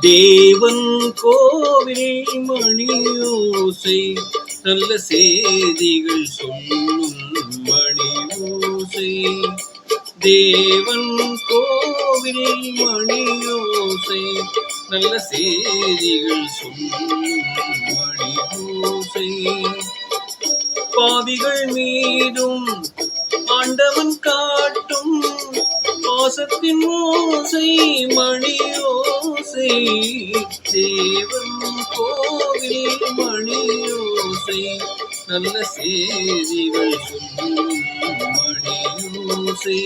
தேவன் கோவில் மணியோசை நல்ல செய்திகள் சொல்லும் மணியோசை. தேவன் கோவில் மணியோசை நல்ல செய்திகள் சொல்லும் மணியோசை. பாவிகள் மீதும் ஆண்டவன் காட்டும் பாசத்தின் ஓசை மணியோசை தேவன் கோவில் மணியோசை நல்ல செய்திகள் சொல்லும் மணியோசை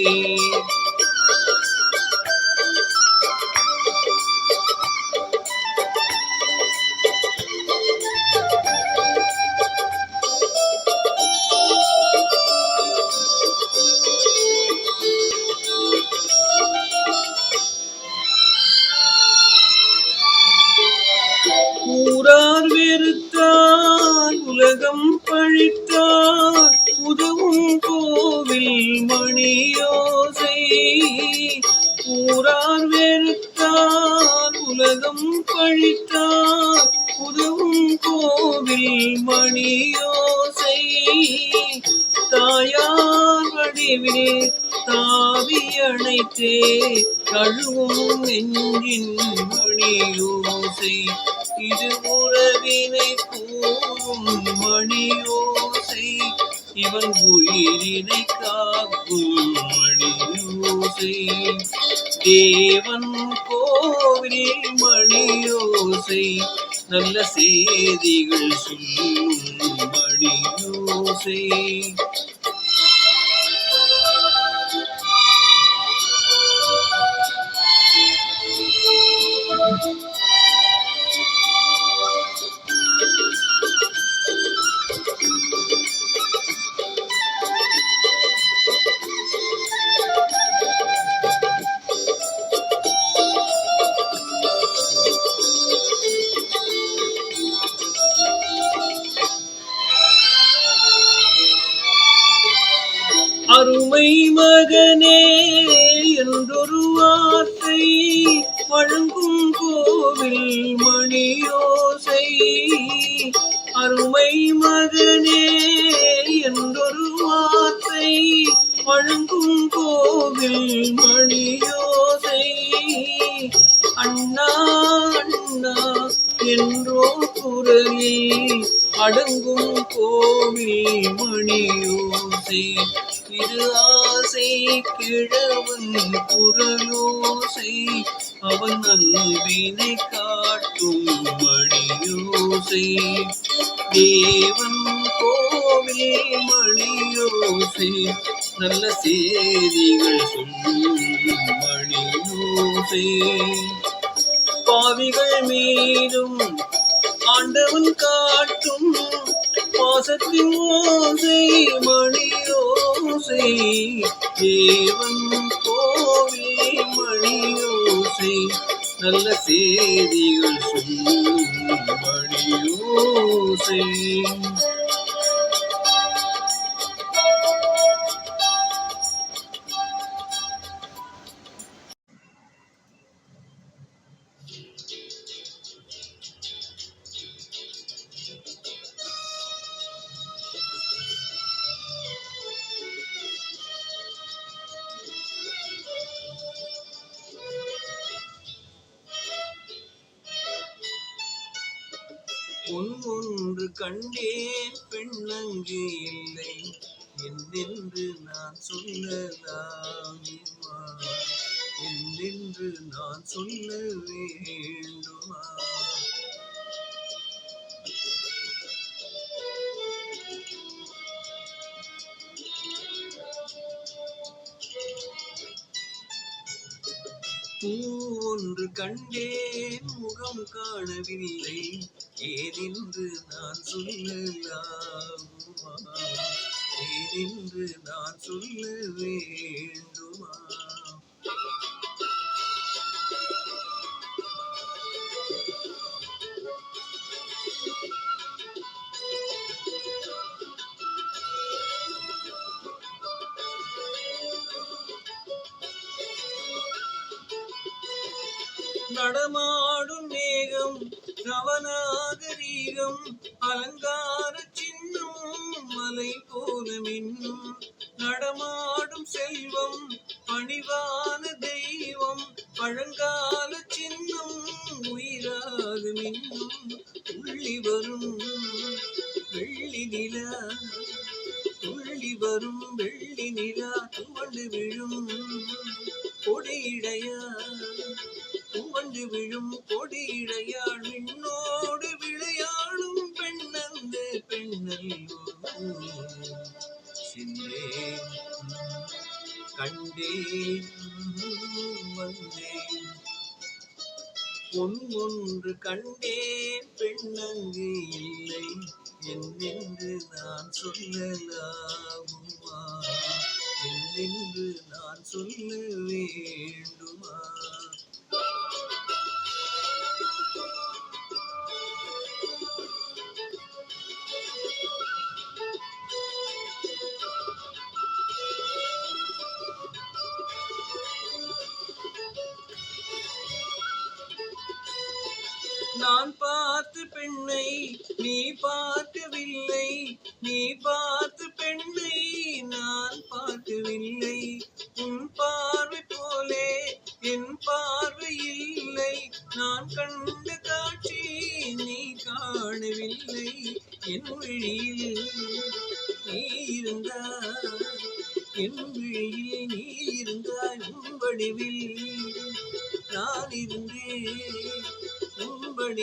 மணியோசை நல்ல செய்திகள் சொல்லும் மணியோசை. மனதில் மணியோதை அண்ணா அண்ணா என்றோ குரலில் அடங்க Andy. ஒன்று கண்டேன் முகம் காணவில்லை. ஏதென்று நான் சொல்லலாகுமா ஏதென்று நான் சொல்ல வேண்டுமா? கொடியிடையா? உவண்டு விழும் கொடியிடையாள் விண்ணோடு விளையாடும் பெண்ணந்த பெண்ணல்லோ சென்றே கண்டே வந்தேன் பொன் ஒன்று கண்டேன் பெண்ணங்கு இல்லை. என்னென்று நான் சொல்லலாம். என்று நான் சொல்ல வேண்டுமா? நான் பார்த்த பெண்ணை நீ பார்க்கவில்லை நீ பார்க்க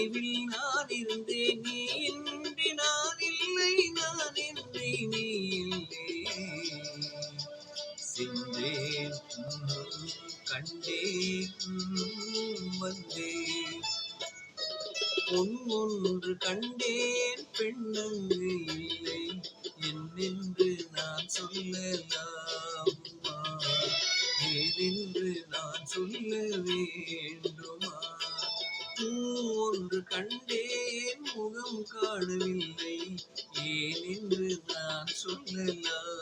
வாழ்வில் நான் காணவில்லை. ஏன் நான் சொல்லலாம்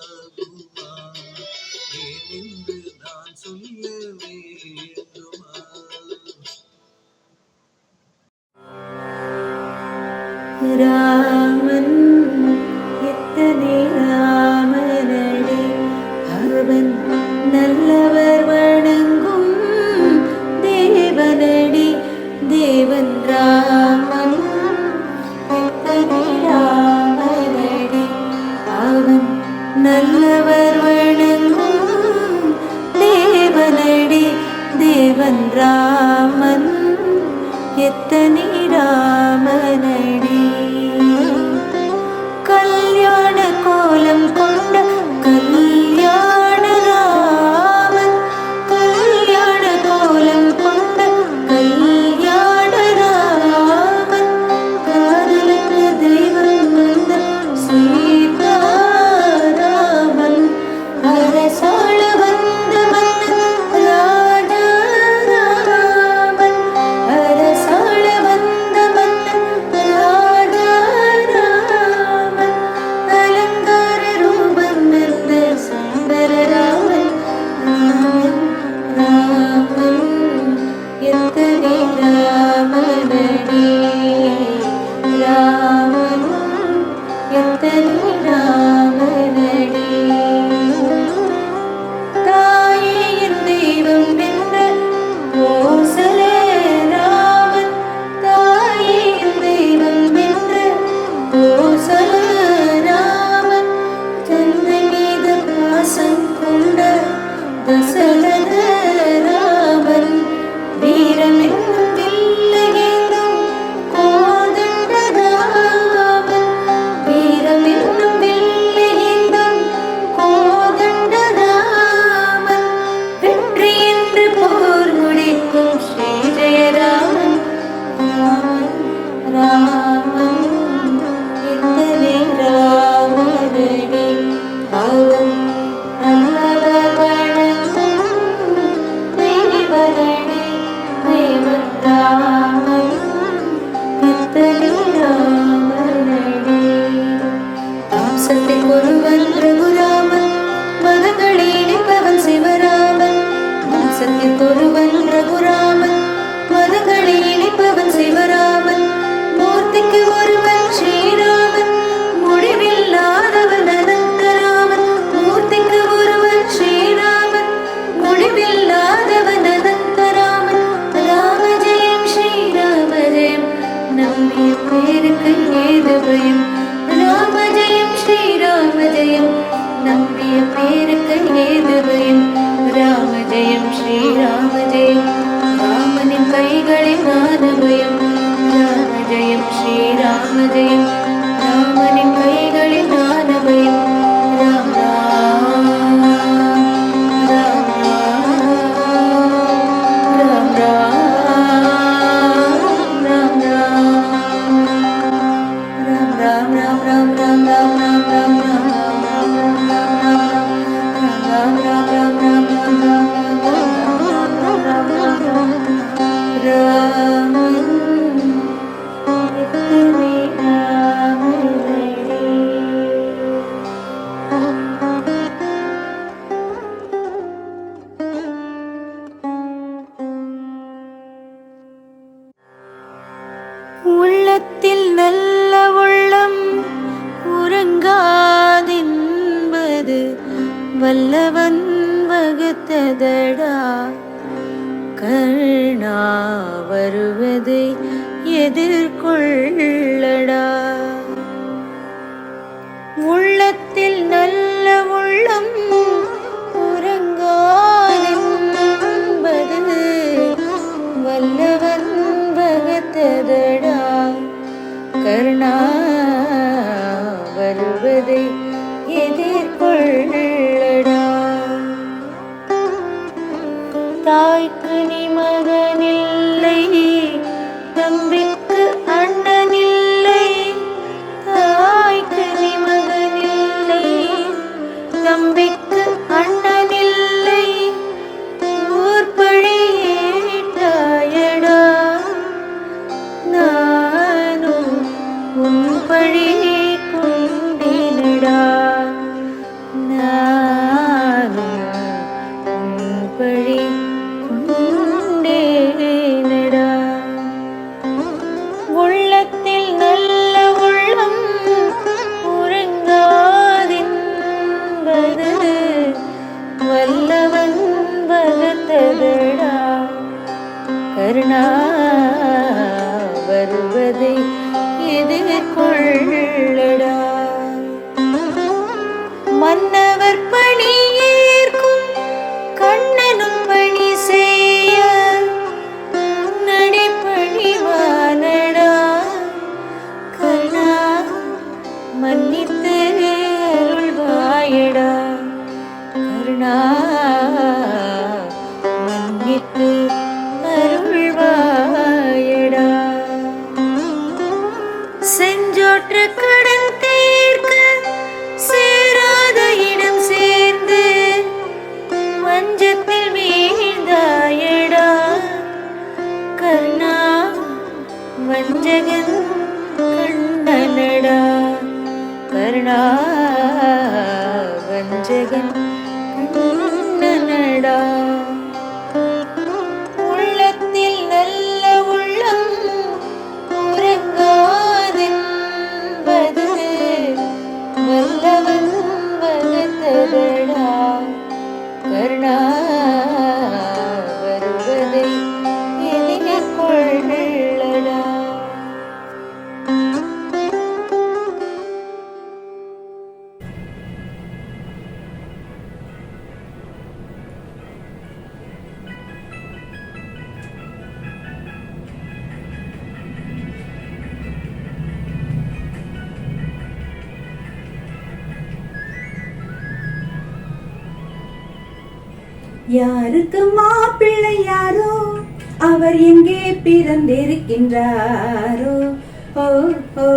அவருக்கு மாப்பிள்ளை யாரோ? அவர் எங்கே பிறந்திருக்கின்றாரோ? ஓ ஓ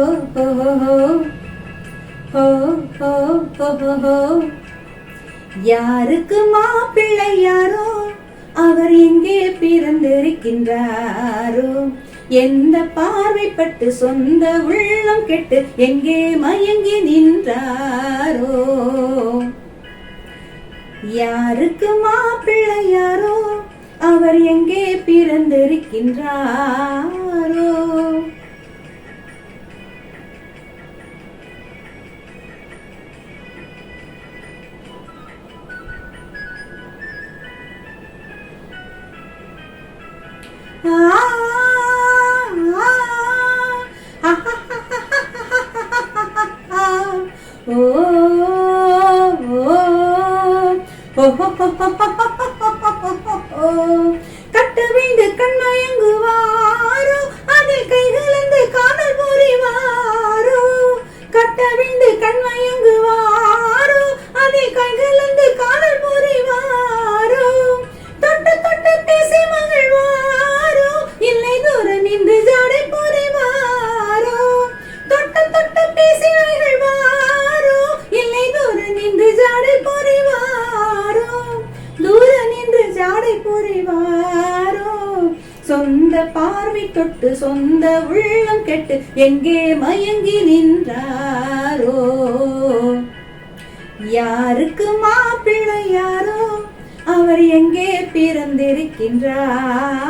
ஓ ஓ ஓ ஓ யாருக்கு மாப்பிள்ளை யாரோ? அவர் எங்கே பிறந்திருக்கின்றாரோ? எந்த பார்வைப்பட்டு சொந்த உள்ளம் கெட்டு எங்கே மயங்கி நின்றாரோ? யாருக்கு மாப்பிள்ளை யாரோ அவர் எங்கே பிறந்திருக்கின்றாரோ? ஆ, கட்டு வீடு கண்மயங்குவாரோ அதில் கைகளந்து காதல் புரிவாரோ? கட்ட வீடு கண்மயங்குவார் கெட்டு எங்கே மயங்கி நின்றாரோ? யாருக்கு மாப்பிள்ளை யாரோ? அவர் எங்கே பிறந்திருக்கின்றார்?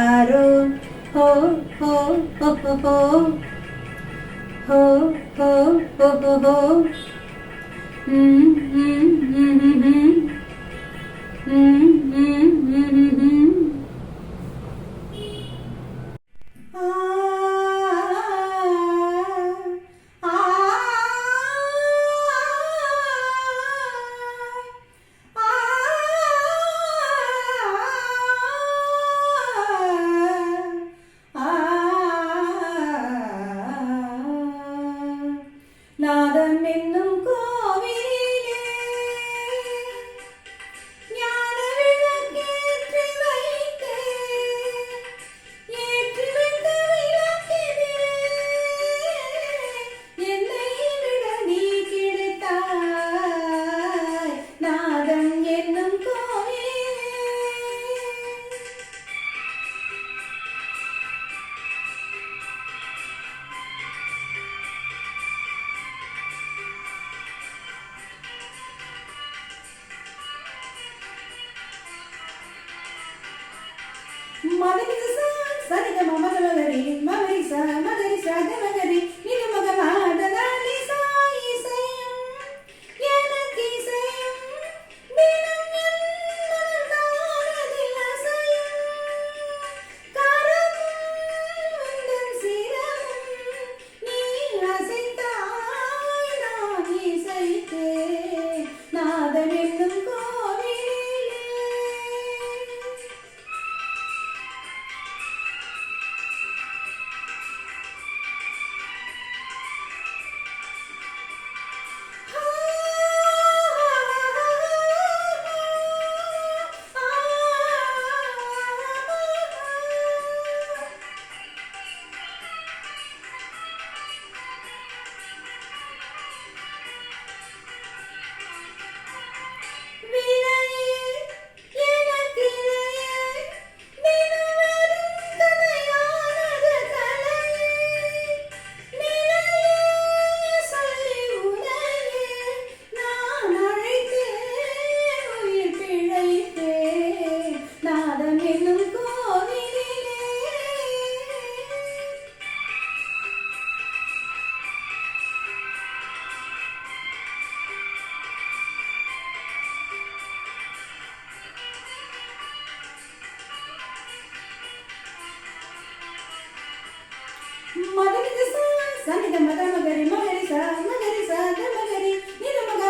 আরও হো হো হো হো হো হো হো হো হো হো হুম হুম হুম হুম হুম হুম হুম হুম হুম হুম ಸನಿಧಮ ತಮ ಗರಿ ಮಗರಿ ಸ ಮಗರಿ ಸ ತಮ ಗರಿ ನಿಧಮ ಗ